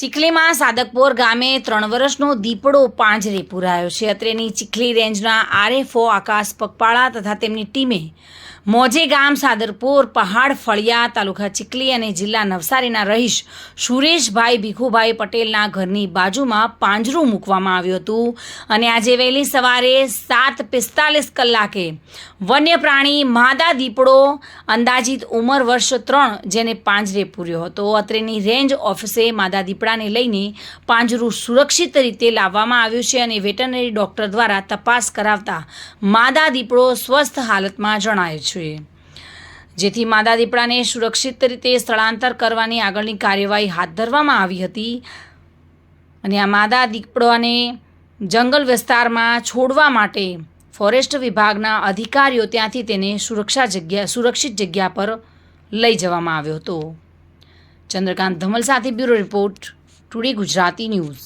ચીખલીમાં સાદકપોર ગામે ત્રણ વર્ષનો દીપડો પાંજરે પુરાયો છે. અત્રેની ચીખલી રેન્જના આરએફઓ આકાશ પગપાળા તથા તેમની ટીમે મોજે ગામ સાદરપોર પહાડ ફળિયા તાલુકા ચીખલી અને જિલ્લા નવસારીના રહીશ સુરેશભાઈ ભીખુભાઈ પટેલના ઘરની બાજુમાં પાંજરું મૂકવામાં આવ્યું હતું અને આજે વહેલી સવારે સાત પિસ્તાલીસ કલાકે વન્ય પ્રાણી માદા દીપડો અંદાજિત ઉંમર વર્ષ ત્રણ જેને પાંજરે પૂર્યો હતો. અત્રેની રેન્જ ઓફિસે માદા દીપડાને લઈને પાંજરું સુરક્ષિત રીતે લાવવામાં આવ્યું છે અને વેટરનરી ડોક્ટર દ્વારા તપાસ કરાવતા માદા દીપડો સ્વસ્થ હાલતમાં જણાય છે. જેથી માદા દીપડાને સુરક્ષિત રીતે સ્થળાંતર કરવાની આગળની કાર્યવાહી હાથ ધરવામાં આવી હતી અને આ માદા દીપડાને જંગલ વિસ્તારમાં છોડવા માટે ફોરેસ્ટ વિભાગના અધિકારીઓ ત્યાંથી તેને સુરક્ષા જગ્યા, સુરક્ષિત જગ્યા પર લઈ જવામાં આવ્યો હતો. ચંદ્રકાંત ધમલ સાથે bureau report today Gujarati news